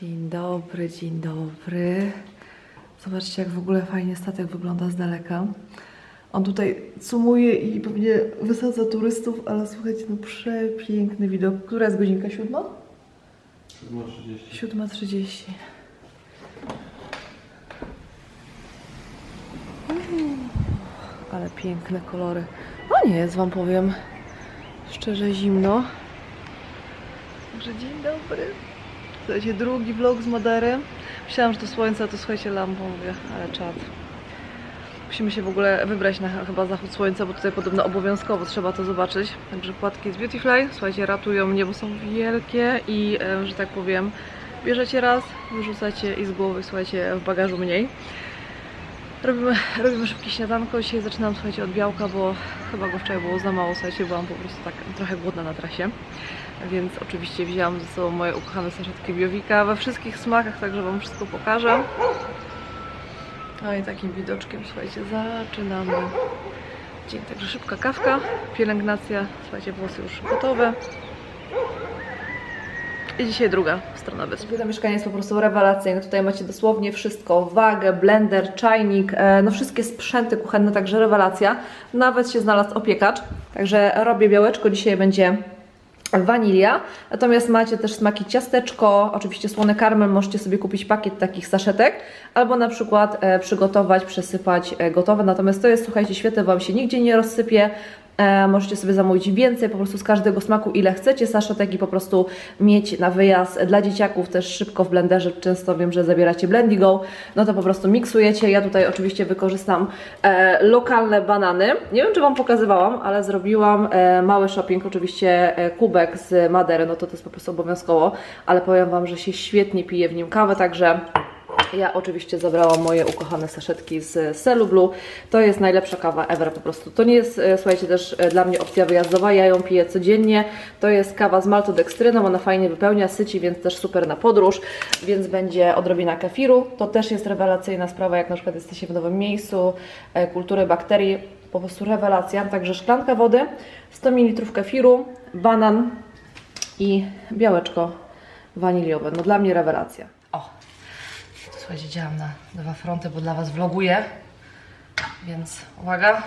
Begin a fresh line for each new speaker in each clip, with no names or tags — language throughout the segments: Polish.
Dzień dobry, dzień dobry. Zobaczcie, jak w ogóle fajnie statek wygląda z daleka. On tutaj sumuje i pewnie wysadza turystów, ale słuchajcie, no przepiękny widok. Która jest godzinka? Siódma?
7.30.
7.30. Mm, Ale piękne kolory. No nie jest, Wam powiem, szczerze zimno. Także dzień dobry. Słuchajcie, drugi vlog z Madary. Myślałam, że to słońce, a to słuchajcie lampą, mówię, ale czad. Musimy się w ogóle wybrać na chyba zachód słońca, bo tutaj podobno obowiązkowo trzeba to zobaczyć. Także płatki z Beautyfly, słuchajcie, ratują mnie, bo są wielkie i, że tak powiem, bierzecie raz, wyrzucacie i z głowy, słuchajcie, w bagażu mniej. Robimy, robimy szybkie śniadanko. Dzisiaj zaczynam, słuchajcie, od białka, bo chyba go wczoraj było za mało, słuchajcie, byłam po prostu tak trochę głodna na trasie. Więc oczywiście wzięłam ze sobą moje ukochane saszetki Biowika we wszystkich smakach, także Wam wszystko pokażę. No i takim widoczkiem, słuchajcie, zaczynamy dzień. Także szybka kawka, pielęgnacja, słuchajcie, włosy już gotowe. I dzisiaj druga strona wyspy. To mieszkanie jest po prostu rewelacyjne. Tutaj macie dosłownie wszystko. Wagę, blender, czajnik, e, no wszystkie sprzęty kuchenne, także rewelacja. Nawet się znalazł opiekacz. Także robię białeczko. Dzisiaj będzie wanilia. Natomiast macie też smaki ciasteczko, oczywiście słony karmel, możecie sobie kupić pakiet takich saszetek, albo na przykład e, przygotować, przesypać e, gotowe. Natomiast to jest, słuchajcie, świetne, Wam się nigdzie nie rozsypie. E, możecie sobie zamówić więcej, po prostu z każdego smaku, ile chcecie saszetek i po prostu mieć na wyjazd dla dzieciaków też szybko w blenderze. Często wiem, że zabieracie Blendigo, no to po prostu miksujecie. Ja tutaj oczywiście wykorzystam e, lokalne banany. Nie wiem, czy Wam pokazywałam, ale zrobiłam e, mały shopping, oczywiście e, kubek z Madery, no to to jest po prostu obowiązkowo, ale powiem Wam, że się świetnie pije w nim kawę, także ja oczywiście zabrałam moje ukochane saszetki z Selu Blue. To jest najlepsza kawa ever po prostu. To nie jest, e, słuchajcie, też e, dla mnie opcja wyjazdowa. Ja ją piję codziennie. To jest kawa z maltodekstryną. Ona fajnie wypełnia, syci, więc też super na podróż. Więc będzie odrobina kefiru. To też jest rewelacyjna sprawa, jak na przykład jesteście w nowym miejscu, e, kultury bakterii. Po prostu rewelacja. Także szklanka wody, 100 ml kefiru, banan i białeczko waniliowe. No dla mnie rewelacja. Słuchajcie, działam na dwa fronty, bo dla Was vloguję. Więc uwaga.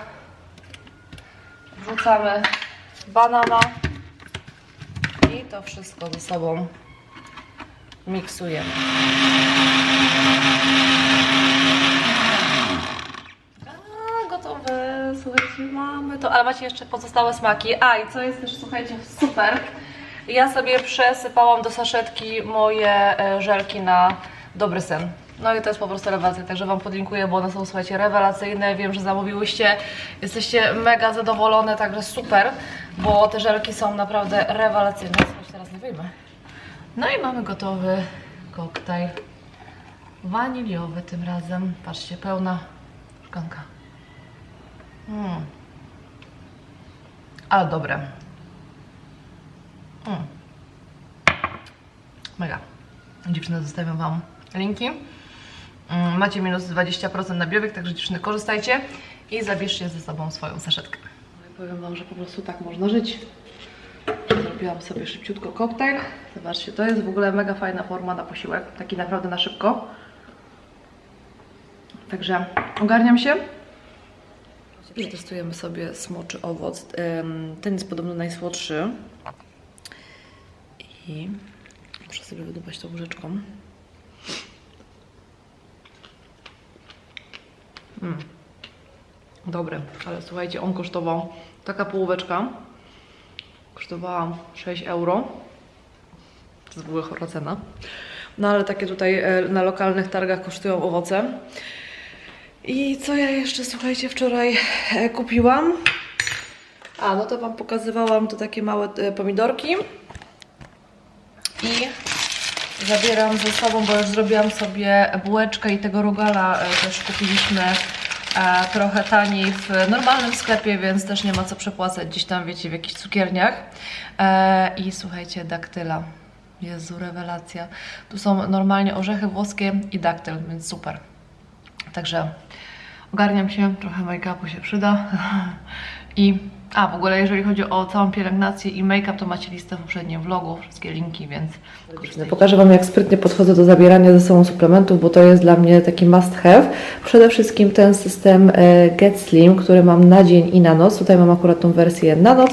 Wrzucamy banana i to wszystko ze sobą miksujemy. A, gotowe. Słuchajcie, mamy to. Ale macie jeszcze pozostałe smaki. A, i co jest też, słuchajcie, super. Ja sobie przesypałam do saszetki moje e, żelki na dobry sen. No i to jest po prostu rewelacja, także Wam podlinkuję, bo one są, słuchajcie, rewelacyjne. Wiem, że zamówiłyście, jesteście mega zadowolone, także super, bo te żelki są naprawdę rewelacyjne. Słuchajcie, teraz nie wyjmę. No i mamy gotowy koktajl waniliowy tym razem. Patrzcie, pełna szklanka. Mm. Ale dobre. Mm. Mega. Dziewczyny, zostawiam Wam linki. Mm, Macie minus 20% na biowiek, także dziewczyny korzystajcie i zabierzcie ze sobą swoją saszetkę. No powiem Wam, że po prostu tak można żyć. Zrobiłam sobie szybciutko koktajl. Zobaczcie, to jest w ogóle mega fajna forma na posiłek, taki naprawdę na szybko. Także ogarniam się. Przetestujemy sobie smoczy owoc. Ten jest podobno najsłodszy. I muszę sobie wydubać tą łyżeczką. Mm. Dobry, ale słuchajcie, on kosztował, taka połóweczka kosztowała 6 euro. To jest w ogóle chora cena. No ale takie tutaj e, na lokalnych targach kosztują owoce. I co ja jeszcze, słuchajcie, wczoraj e, kupiłam? A, no to Wam pokazywałam to takie małe e, pomidorki. I zabieram ze sobą, bo już zrobiłam sobie bułeczkę i tego rogala też kupiliśmy trochę taniej w normalnym sklepie, więc też nie ma co przepłacać gdzieś tam, wiecie, w jakichś cukierniach. E, I słuchajcie, daktyla. Jezu, rewelacja. Tu są normalnie orzechy włoskie i daktyl, więc super. Także ogarniam się, trochę make-upu się przyda. I, A, w ogóle jeżeli chodzi o całą pielęgnację i make-up, to macie listę w poprzednim vlogu, wszystkie linki, więc korzystajcie.
Pokażę Wam, jak sprytnie podchodzę do zabierania ze sobą suplementów, bo to jest dla mnie taki must have. Przede wszystkim ten system e, Get Slim, który mam na dzień i na noc. Tutaj mam akurat tą wersję na noc,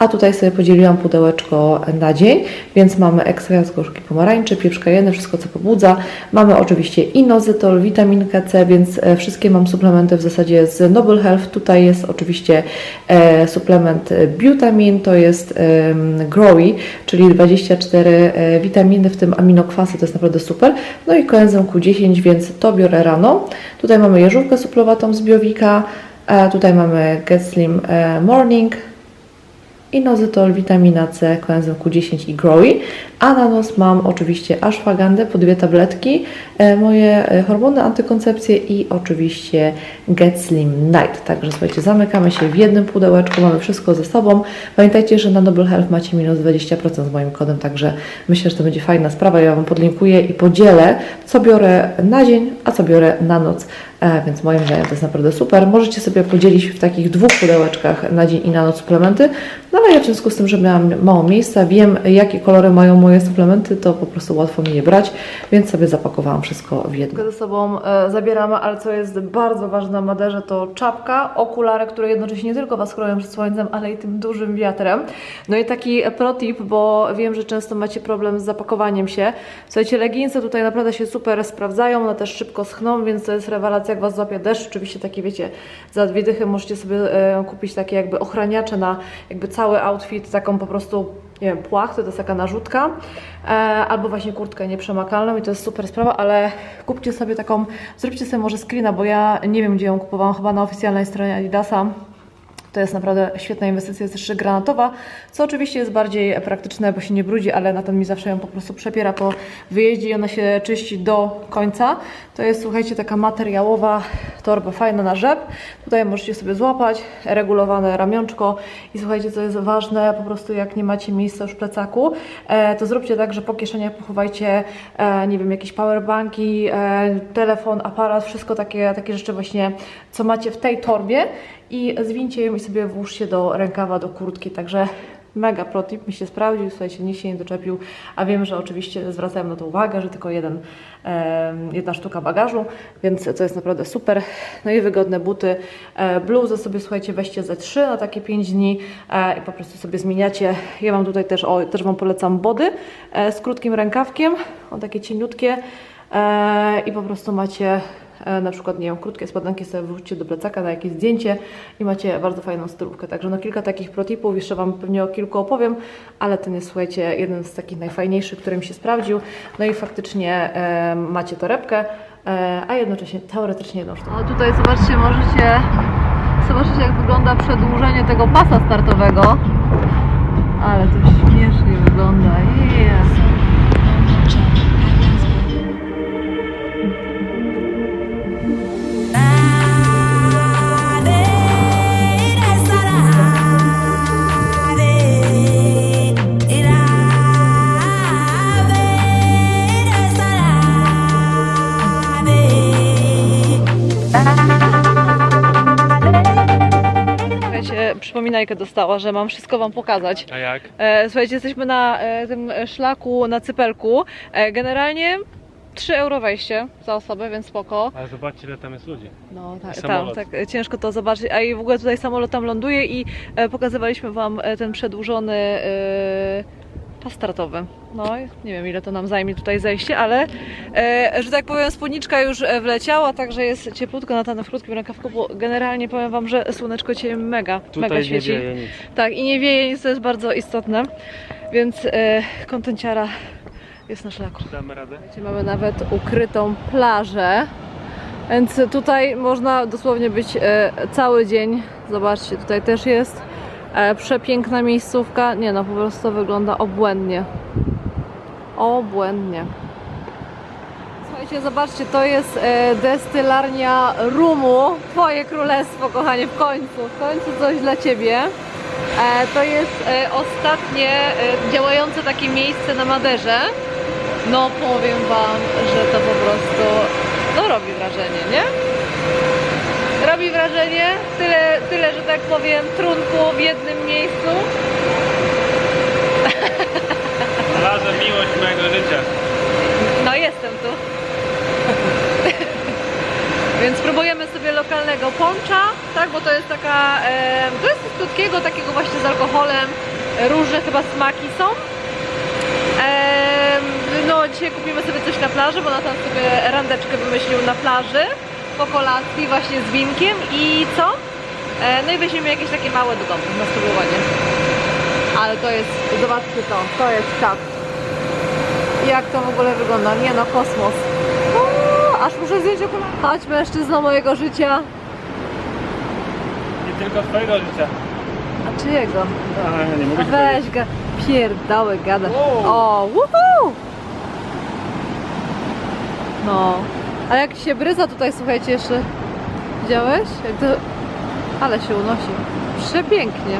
a tutaj sobie podzieliłam pudełeczko na dzień, więc mamy ekstrakt z gorzkiej pomarańczy, pieprz kajeny, wszystko co pobudza. Mamy oczywiście inozytol, witaminkę C, więc e, wszystkie mam suplementy w zasadzie z Noble Health. Tutaj jest oczywiście e, suplement e, Butamin, to jest em, Growy, czyli 24 e, witaminy, w tym aminokwasy, to jest naprawdę super. No i koenzym Q10, więc to biorę rano. Tutaj mamy jeżówkę suplowatą z Biowika, e, tutaj mamy Get Slim e, Morning, inozytol, witamina C, koenzym Q10 i Growy. A na nos mam oczywiście ashwagandę po dwie tabletki, e, moje e, hormony, antykoncepcje i oczywiście Get Slim Night. Także słuchajcie, zamykamy się w jednym pudełeczku, mamy wszystko ze sobą. Pamiętajcie, że na Noble Health macie minus 20% z moim kodem, także myślę, że to będzie fajna sprawa. Ja Wam podlinkuję i podzielę, co biorę na dzień, a co biorę na noc. E, więc moim zdaniem to jest naprawdę super. Możecie sobie podzielić w takich dwóch pudełeczkach na dzień i na noc suplementy. No ale ja w związku z tym, że miałam mało miejsca, wiem jakie kolory mają moje suplementy, to po prostu łatwo mi je brać, więc sobie zapakowałam wszystko w jedno.
ze sobą e, zabieramy, ale co jest bardzo ważne na Maderze, to czapka, okulary, które jednocześnie nie tylko Was chronią przed słońcem, ale i tym dużym wiatrem. No i taki pro tip, bo wiem, że często macie problem z zapakowaniem się. Słuchajcie, leginsy tutaj naprawdę się super sprawdzają, one też szybko schną, więc to jest rewelacja, jak Was złapie deszcz. Oczywiście takie, wiecie, za dwie dychy możecie sobie e, kupić takie jakby ochraniacze na jakby cały outfit, taką po prostu nie wiem, płach, to jest taka narzutka, e, albo właśnie kurtkę nieprzemakalną i to jest super sprawa, ale kupcie sobie taką, zróbcie sobie może screena, bo ja nie wiem, gdzie ją kupowałam, chyba na oficjalnej stronie Adidasa. To jest naprawdę świetna inwestycja, jest też granatowa, co oczywiście jest bardziej praktyczne, bo się nie brudzi, ale na ten mi zawsze ją po prostu przepiera po wyjeździe i ona się czyści do końca. To jest, słuchajcie, taka materiałowa torba fajna na rzep. Tutaj możecie sobie złapać, regulowane ramionczko i słuchajcie, co jest ważne, po prostu jak nie macie miejsca już w plecaku, e, to zróbcie tak, że po kieszeniach pochowajcie, e, nie wiem, jakieś powerbanki, e, telefon, aparat, wszystko takie, takie rzeczy właśnie, co macie w tej torbie i zwincie ją i sobie włóżcie do rękawa, do kurtki, także mega protip, mi się sprawdził, słuchajcie, nic się nie doczepił, a wiem, że oczywiście zwracają na to uwagę, że tylko jeden, em, jedna sztuka bagażu, więc to jest naprawdę super. No i wygodne buty, e, bluzę sobie, słuchajcie, weźcie ze trzy na takie 5 dni e, i po prostu sobie zmieniacie. Ja mam tutaj też, o, też Wam polecam body e, z krótkim rękawkiem, o takie cieniutkie e, i po prostu macie E, na przykład, nie wiem, krótkie spodenki sobie wrzućcie do plecaka na jakieś zdjęcie i macie bardzo fajną stylówkę. Także no kilka takich protipów, jeszcze Wam pewnie o kilku opowiem, ale ten jest, słuchajcie, jeden z takich najfajniejszych, który mi się sprawdził. No i faktycznie e, macie torebkę, e, a jednocześnie teoretycznie jedną sztukę. No tutaj zobaczcie, możecie zobaczyć jak wygląda przedłużenie tego pasa startowego. Ale to śmiesznie wygląda. Przypominajkę dostała, że mam wszystko Wam pokazać.
A jak?
E, słuchajcie, jesteśmy na e, tym szlaku na Cypelku. E, generalnie 3 euro wejście za osobę, więc spoko.
Ale zobaczcie ile tam jest ludzi.
No tak, tam,
samolot.
tak, e, ciężko to zobaczyć. A i w ogóle tutaj samolot tam ląduje i e, pokazywaliśmy Wam e, ten przedłużony e, pas startowy. No nie wiem ile to nam zajmie tutaj zejście, ale e, że tak powiem spódniczka już e, wleciała, także jest cieplutko na ten w krótkim rękawku, bo generalnie powiem Wam, że słoneczko Cię mega,
Tutaj
mega
nie
świeci.
wieje nic.
Tak, i nie wieje nic, to jest bardzo istotne, więc e, kontenciara jest na szlaku.
Damy radę?
Gdzie mamy nawet ukrytą plażę, więc tutaj można dosłownie być e, cały dzień. Zobaczcie, tutaj też jest przepiękna miejscówka. Nie no, po prostu wygląda obłędnie. Obłędnie. Słuchajcie, zobaczcie, to jest e, destylarnia rumu. Twoje królestwo, kochanie, w końcu. W końcu coś dla Ciebie. E, to jest e, ostatnie e, działające takie miejsce na Maderze. No powiem Wam, że to po prostu no robi wrażenie, nie? Robi wrażenie, tyle, tyle, że tak powiem, trunku w jednym miejscu.
Znalazłem miłość mojego życia.
No jestem tu. Więc próbujemy sobie lokalnego poncza, tak, bo to jest taka, e, to jest coś słodkiego, takiego właśnie z alkoholem, różne chyba smaki są. Em, no dzisiaj kupimy sobie coś na plaży, bo Natan sobie randeczkę wymyślił na plaży po kolacji właśnie z winkiem i co? E, no i weźmiemy jakieś takie małe do domu na spróbowanie. Ale to jest, zobaczcie to, to jest czap. Jak to w ogóle wygląda? Nie no, kosmos. O, aż muszę zdjąć okulary. Chodź mężczyzno mojego życia.
Nie tylko twojego życia.
A czyjego?
A, nie mogę
weź ga, pierdały gada.
Wow.
O, woohoo! No. A jak się bryza tutaj, słuchajcie, jeszcze widziałeś? Jak to... Ale się unosi. Przepięknie.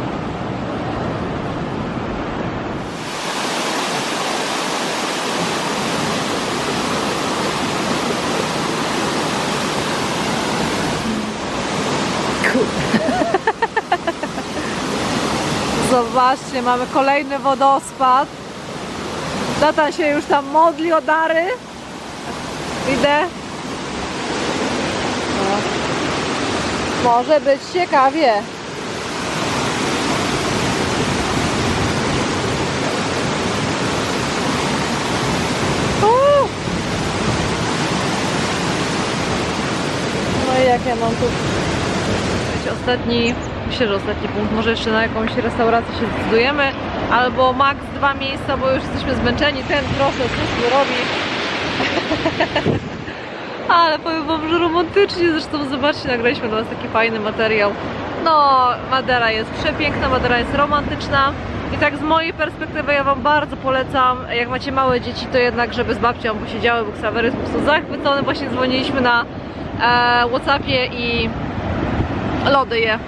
Zobaczcie, mamy kolejny wodospad. Tata się już tam modli o dary. Idę. Może być ciekawie. No i jak ja mam tu Słuchajcie, ostatni, myślę, że ostatni punkt, może jeszcze na jakąś restaurację się zdecydujemy, albo max dwa miejsca, bo już jesteśmy zmęczeni, ten cóż tu robi. Ale powiem wam, że romantycznie, zresztą zobaczcie, nagraliśmy dla was taki fajny materiał. No, Madera jest przepiękna, Madera jest romantyczna. I tak z mojej perspektywy ja wam bardzo polecam, jak macie małe dzieci, to jednak, żeby z babcią posiedziały, bo Ksawery jest po prostu zachwycony. Właśnie dzwoniliśmy na e, Whatsappie i lody je.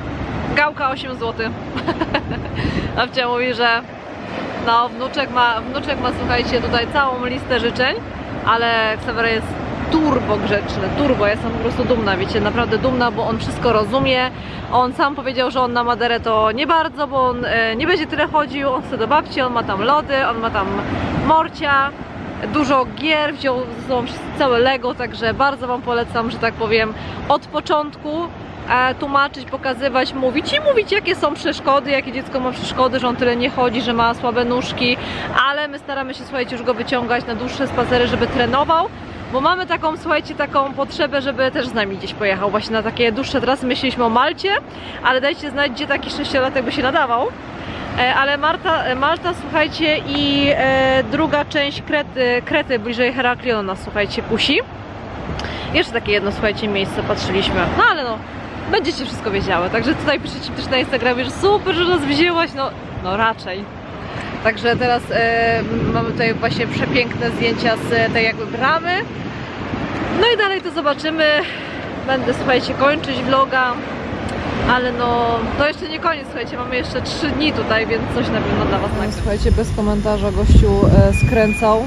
Gałka 8 zł. Babcia mówi, że no wnuczek ma, wnuczek ma słuchajcie tutaj całą listę życzeń, ale Ksawery jest turbo grzeczny, turbo, ja jestem po prostu dumna, wiecie, naprawdę dumna, bo on wszystko rozumie. On sam powiedział, że on na Maderę to nie bardzo, bo on e, nie będzie tyle chodził, on chce do babci, on ma tam lody, on ma tam morcia, dużo gier, wziął ze sobą całe Lego, także bardzo Wam polecam, że tak powiem, od początku e, tłumaczyć, pokazywać, mówić i mówić, jakie są przeszkody, jakie dziecko ma przeszkody, że on tyle nie chodzi, że ma słabe nóżki, ale my staramy się, słuchajcie, już go wyciągać na dłuższe spacery, żeby trenował, bo mamy taką, słuchajcie, taką potrzebę, żeby też z nami gdzieś pojechał właśnie na takie dłuższe trasy. Myśleliśmy o Malcie, ale dajcie znać, gdzie taki sześciolatek by się nadawał. E, Ale Marta, e, Malta, słuchajcie, i e, druga część Krety, Krety bliżej Heraklionu nas, słuchajcie, kusi. Jeszcze takie jedno, słuchajcie, miejsce patrzyliśmy. No ale no, będziecie wszystko wiedziały. Także tutaj piszecie też na Instagramie, że super, że nas wzięłaś. No, no raczej. Także teraz mamy tutaj właśnie przepiękne zdjęcia z tej jakby bramy. No i dalej to zobaczymy. Będę, słuchajcie, kończyć vloga. Ale no, to jeszcze nie koniec, słuchajcie, mamy jeszcze 3 dni tutaj, więc coś na pewno dla Was nagram. Słuchajcie, bez komentarza gościu e, skręcał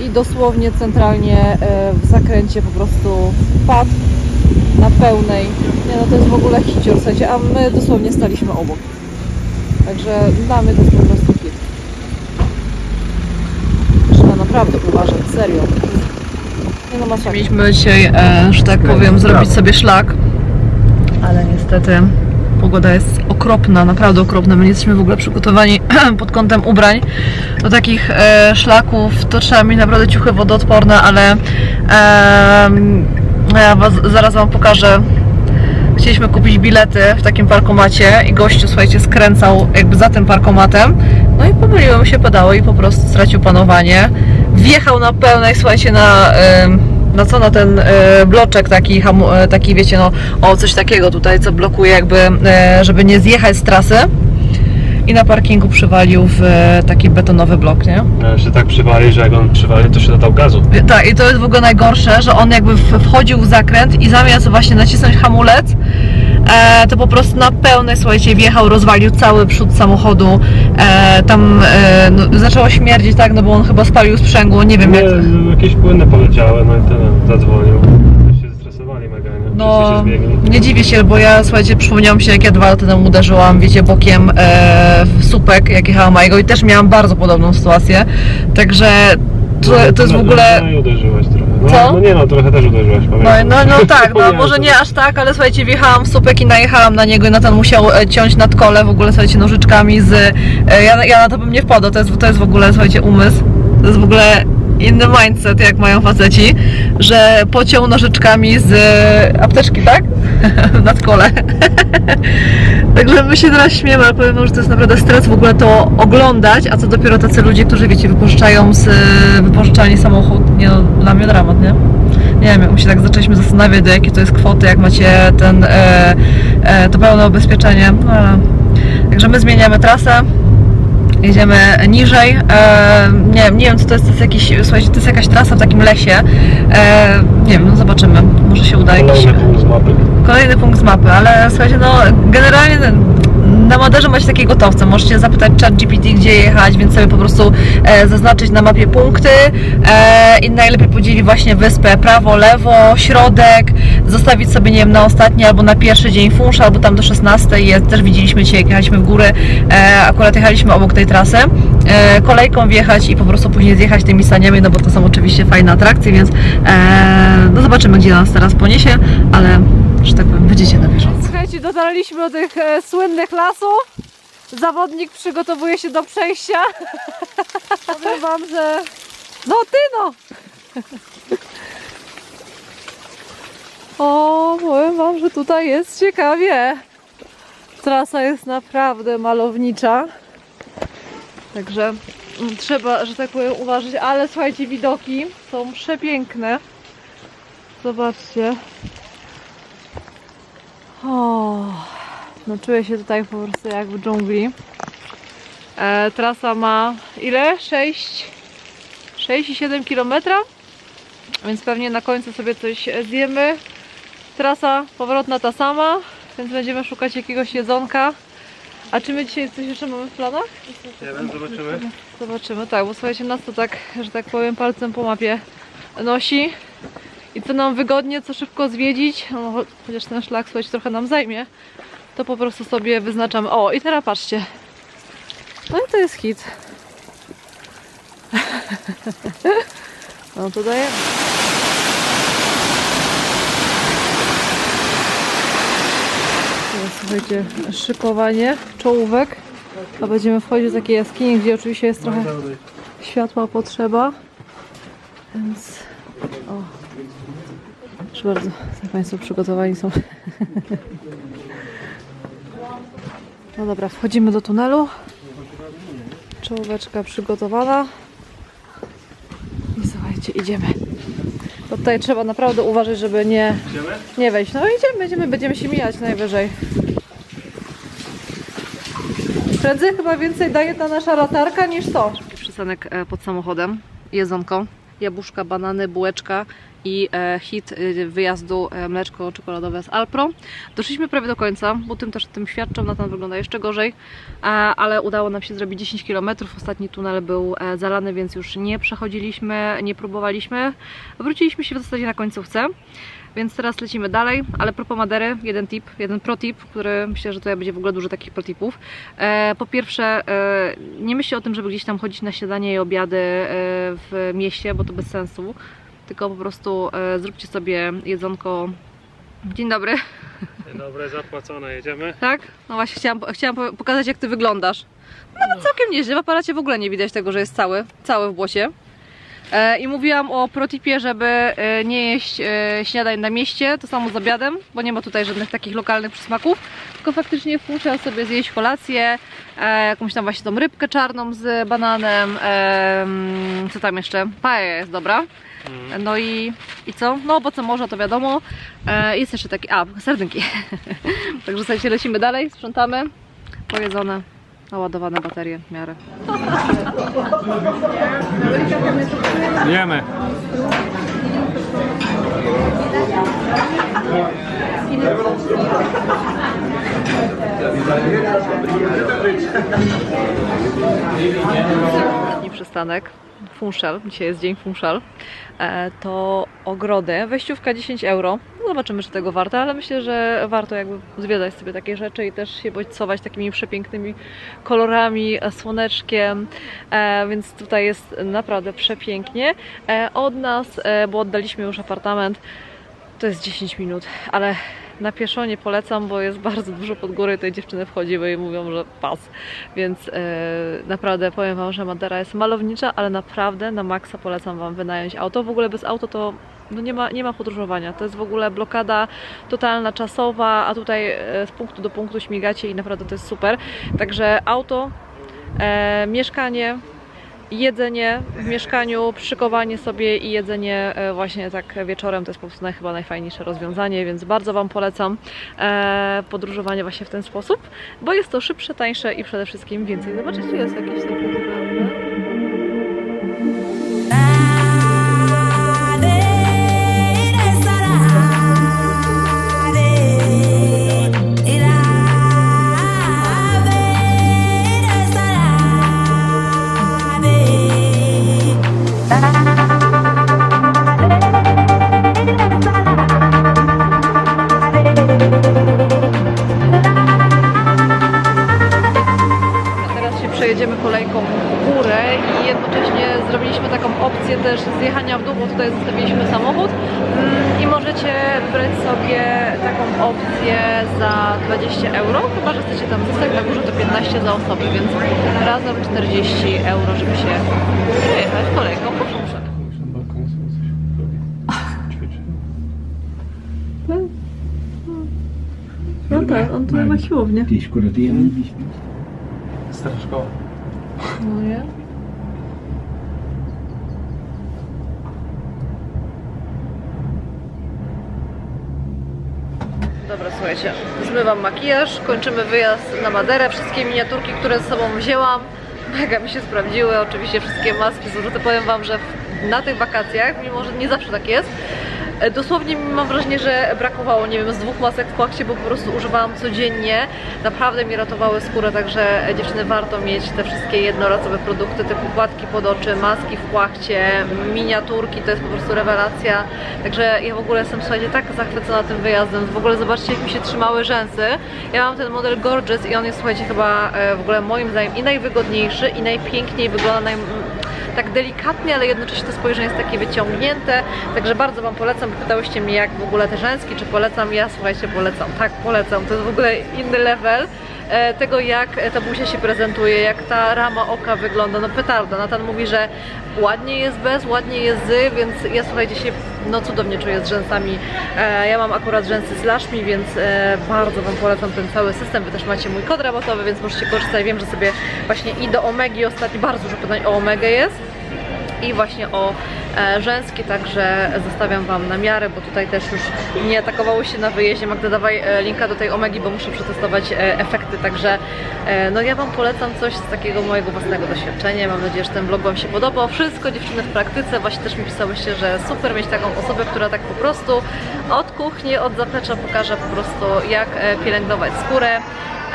i dosłownie centralnie e, w zakręcie po prostu wpadł na pełnej. Nie no, to jest w ogóle hicior, słuchajcie, a my dosłownie staliśmy obok. Także mnie to po prostu hit. Trzeba naprawdę uważać, serio. Masakra. Mieliśmy dzisiaj, e, że tak powiem, zrobić sobie szlak, ale niestety pogoda jest okropna, naprawdę okropna. My nie jesteśmy w ogóle przygotowani pod kątem ubrań do takich e, szlaków. To trzeba mieć naprawdę ciuchy wodoodporne, ale e, ja was, zaraz Wam pokażę. Chcieliśmy kupić bilety w takim parkomacie i gościu, słuchajcie, skręcał jakby za tym parkomatem. No i pomyliło mu się pedały i po prostu stracił panowanie. Wjechał na pełnej, słuchajcie, na... em, na co na ten e, bloczek taki, e, taki wiecie, no o coś takiego tutaj, co blokuje jakby, e, żeby nie zjechać z trasy i na parkingu przywalił w taki betonowy blok, nie?
Ja się tak przywali, że jak on przywalił, to się dodał gazu.
Tak, i to jest w ogóle najgorsze, że on jakby wchodził w zakręt i zamiast właśnie nacisnąć hamulec, e, to po prostu na pełnej, słuchajcie, wjechał, rozwalił cały przód samochodu. E, tam e, no, zaczęło śmierdzić, tak, no bo on chyba spalił sprzęgło, nie wiem jak.
no, jakieś płyny poleciały, no i tyle, zadzwonił. Się zestresowali mega, nie?
No,
Wszyscy się zbiegli.
nie dziwię się, bo ja, słuchajcie, przypomniałam się, jak ja dwa lata temu uderzyłam, wiecie, bokiem e, w słupek, jak jechałam Majgo i też miałam bardzo podobną sytuację, także to, to jest w ogóle...
No i uderzyłaś trochę. No,
Co?
no nie no, trochę też uderzyłaś,
No,
pamiętam.
no, no tak, no może nie aż tak, ale słuchajcie, wjechałam w słupek i najechałam na niego i Natan musiał e, ciąć nad kole w ogóle, słuchajcie, nożyczkami z... e, Ja, ja na to bym nie wpadła, to jest, to jest w ogóle, słuchajcie, umysł, to jest w ogóle inny mindset, jak mają faceci, że pociął nożyczkami z e, apteczki, tak? nad kole. Także my się teraz śmiemy, ale powiem że to jest naprawdę stres w ogóle to oglądać, a co dopiero tacy ludzie, którzy wiecie, wypożyczają z e, wypożyczalni samochód, nie no, dla mnie dramat, nie? Nie wiem, jak my się tak zaczęliśmy zastanawiać, do jakiej to jest kwoty, jak macie ten, e, e, to pełne ubezpieczenie, no ale... Także my zmieniamy trasę, jedziemy niżej. E, nie, wiem, nie wiem, co to jest, to jest jakiś, słuchajcie, to jest jakaś trasa w takim lesie. E, nie wiem, no zobaczymy. Może się uda jakiś
Kolejny punkt z mapy.
kolejny punkt z mapy, ale słuchajcie, no generalnie na Maderze macie takie gotowce, możecie zapytać chat GPT, gdzie jechać, więc sobie po prostu e, zaznaczyć na mapie punkty e, i najlepiej podzielić właśnie wyspę prawo, lewo, środek, zostawić sobie, nie wiem, na ostatni albo na pierwszy dzień funsz, albo tam do 16 jest, też widzieliśmy dzisiaj, jak jechaliśmy w górę, e, akurat jechaliśmy obok tej trasy, e, kolejką wjechać i po prostu później zjechać tymi saniami, no bo to są oczywiście fajne atrakcje, więc e, no zobaczymy, gdzie nas teraz poniesie, ale że tak powiem, będziecie na bieżąco. Słuchajcie, dotarliśmy do tych e, słynnych lasów. Zawodnik przygotowuje się do przejścia. Powiem wam, że... No ty no! O, powiem wam, że tutaj jest ciekawie. Trasa jest naprawdę malownicza. Także trzeba, że tak powiem, uważać, ale słuchajcie, widoki są przepiękne. Zobaczcie. O, no czuję się tutaj po prostu jak w dżungli. E, trasa ma ile? 6, 6,7 km, więc pewnie na końcu sobie coś zjemy. Trasa powrotna ta sama, więc będziemy szukać jakiegoś jedzonka. A czy my dzisiaj coś jeszcze mamy w planach?
Nie wiem, zobaczymy.
Zobaczymy, tak, bo słuchajcie, nas to tak, że tak powiem, palcem po mapie nosi. I co nam wygodnie, co szybko zwiedzić, no, cho- chociaż ten szlak, słuchajcie, trochę nam zajmie, to po prostu sobie wyznaczamy. O, i teraz patrzcie. No i to jest hit. No to dajemy. Teraz słuchajcie, szykowanie czołówek. A będziemy wchodzić do takiej jaskini, gdzie oczywiście jest trochę światła potrzeba. Więc o. Proszę bardzo, jak Państwo przygotowani są. No dobra, wchodzimy do tunelu. Czołóweczka przygotowana. I słuchajcie, idziemy. To tutaj trzeba naprawdę uważać, żeby nie, nie wejść. No idziemy, będziemy, będziemy się mijać najwyżej. Prędzej chyba więcej daje ta nasza latarka niż to. Przystanek e, pod samochodem, jedzonko, jabłuszka, banany, bułeczka i e, hit e, wyjazdu e, mleczko czekoladowe z Alpro. Doszliśmy prawie do końca, bo tym też tym świadczą, na ten wygląda jeszcze gorzej, ale udało nam się zrobić 10 km. Ostatni tunel był zalany, więc już nie przechodziliśmy, nie próbowaliśmy. Wróciliśmy się w zasadzie na końcówce. Więc teraz lecimy dalej, ale propos Madery, jeden tip, jeden pro tip, który myślę, że tutaj będzie w ogóle dużo takich pro tipów. E, po pierwsze, nie myślcie o tym, żeby gdzieś tam chodzić na śniadanie i obiady w mieście, bo to bez sensu. Tylko po prostu e, zróbcie sobie jedzonko. Dzień dobry,
Dzień dobry, zapłacone, jedziemy.
tak? No właśnie, chciałam, chciałam po- pokazać, jak ty wyglądasz. Nawet całkiem nieźle, w aparacie w ogóle nie widać tego, że jest cały, cały w błocie. E, I mówiłam o protipie, żeby e, nie jeść e, śniadań na mieście, to samo z obiadem, bo nie ma tutaj żadnych takich lokalnych przysmaków, tylko faktycznie trzeba sobie zjeść kolację, e, jakąś tam właśnie tą rybkę czarną z bananem, e, mm, co tam jeszcze, paella jest dobra. No i, i co? No owoce morza to wiadomo. E, jest jeszcze taki, a, sardynki. Także słuchajcie, lecimy dalej, sprzątamy, pojedzone, naładowane baterie w miarę.
Jemy.
Ostatni przystanek, Funchal, dzisiaj jest dzień Funchal, e, to ogrody, wejściówka 10 euro, zobaczymy, czy tego warto, ale myślę, że warto jakby zwiedzać sobie takie rzeczy i też się bodźcować takimi przepięknymi kolorami, e, słoneczkiem, e, więc tutaj jest naprawdę przepięknie. Od nas, bo oddaliśmy już apartament, to jest 10 minut, ale na pieszo nie polecam, bo jest bardzo dużo pod górę i te dziewczyny wchodziły i mówią, że pas. Więc e, naprawdę powiem Wam, że Madera jest malownicza, ale naprawdę na maksa polecam Wam wynająć auto. W ogóle bez auto to no nie, ma, nie ma podróżowania. To jest w ogóle blokada totalna, czasowa, a tutaj e, z punktu do punktu śmigacie i naprawdę to jest super. Także auto, e, mieszkanie, jedzenie w mieszkaniu, szykowanie sobie i jedzenie e, właśnie tak wieczorem to jest po prostu chyba najfajniejsze rozwiązanie, więc bardzo Wam polecam e, podróżowanie właśnie w ten sposób, bo jest to szybsze, tańsze i przede wszystkim więcej. Zobaczycie, jest jakieś takie 40 euro, żeby się przejechać kolejką po
coś robić. Ćwiczy.
No tak, on tutaj ma siłownię.
Die skuratie
Stara szkoła.
No nie? Dobra, słuchajcie, zmywam makijaż, kończymy wyjazd na Maderę. Wszystkie miniaturki, które ze sobą wzięłam, mega mi się sprawdziły. Oczywiście wszystkie maski zużyte. Powiem Wam, że na tych wakacjach, mimo że nie zawsze tak jest, dosłownie mam wrażenie, że brakowało, nie wiem, z dwóch masek w płachcie, bo po prostu używałam codziennie. Naprawdę mi ratowały skórę, także e, dziewczyny warto mieć te wszystkie jednorazowe produkty typu płatki pod oczy, maski w płachcie, miniaturki, to jest po prostu rewelacja. Także ja w ogóle jestem, słuchajcie, tak zachwycona tym wyjazdem. W ogóle zobaczcie, jak mi się trzymały rzęsy. Ja mam ten model Gorgeous i on jest, słuchajcie, chyba e, w ogóle moim zdaniem i najwygodniejszy, i najpiękniej wygląda, naj, tak delikatnie, ale jednocześnie to spojrzenie jest takie wyciągnięte. Także bardzo Wam polecam. Pytałyście mnie, jak w ogóle te rzęski, czy polecam. Ja, słuchajcie, polecam. Tak, polecam. To jest w ogóle inny level tego, jak ta buzia się prezentuje, jak ta rama oka wygląda. No petarda. Natan mówi, że ładnie jest bez, ładnie jest z, więc ja, słuchajcie, się no cudownie czuję z rzęsami. E, ja mam akurat rzęsy z laszmi, więc e, bardzo Wam polecam ten cały system. Wy też macie mój kod rabatowy, więc możecie korzystać. Wiem, że sobie właśnie i do Omegi ostatnio bardzo dużo pytań o Omegę jest i właśnie o e, rzęskie, także zostawiam Wam na miarę, bo tutaj też już nie atakowało się na wyjeździe. Magda, dawaj e, linka do tej Omegi, bo muszę przetestować e, efekty, także no ja Wam polecam coś z takiego mojego własnego doświadczenia. Mam nadzieję, że ten vlog Wam się podobał. Wszystko dziewczyny w praktyce, właśnie też mi pisałyście, że super mieć taką osobę, która tak po prostu od kuchni, od zaplecza pokaże po prostu jak pielęgnować skórę.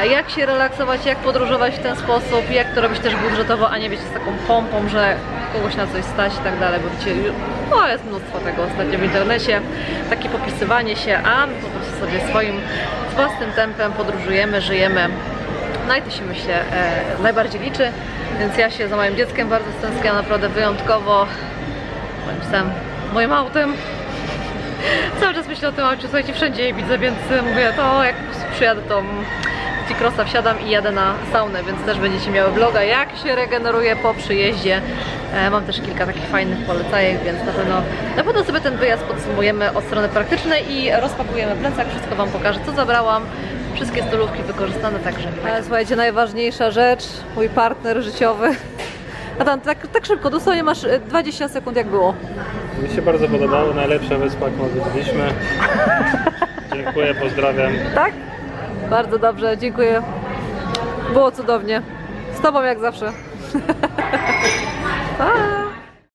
Jak się relaksować, jak podróżować w ten sposób, jak to robić też budżetowo, a nie wiecie z taką pompą, że kogoś na coś stać i tak dalej, bo wiecie, no jest mnóstwo tego ostatnio w internecie, takie popisywanie się, a po prostu sobie swoim własnym tempem podróżujemy, żyjemy. No i to się myślę e, najbardziej liczy, więc ja się za moim dzieckiem bardzo stęskniłam naprawdę wyjątkowo, moim psem, moim autem. Cały czas myślę o tym aucie, słuchajcie, wszędzie je widzę, więc mówię, to jak przyjadę, to Crossa wsiadam i jadę na saunę, więc też będziecie miały vloga, jak się regeneruje po przyjeździe. E, mam też kilka takich fajnych polecajek, więc na pewno, na pewno sobie ten wyjazd podsumujemy od strony praktycznej i rozpakujemy plecak, wszystko Wam pokażę, co zabrałam. Wszystkie stolówki wykorzystane, także... Ale słuchajcie, najważniejsza rzecz, mój partner życiowy. A tam tak, tak szybko, dosłownie masz e, 20 sekund jak było.
Mi się bardzo podobało, najlepsza wyspa, jaką odwiedziliśmy. Dziękuję, pozdrawiam.
Tak? Bardzo dobrze, dziękuję. Było cudownie. Z Tobą jak zawsze. pa!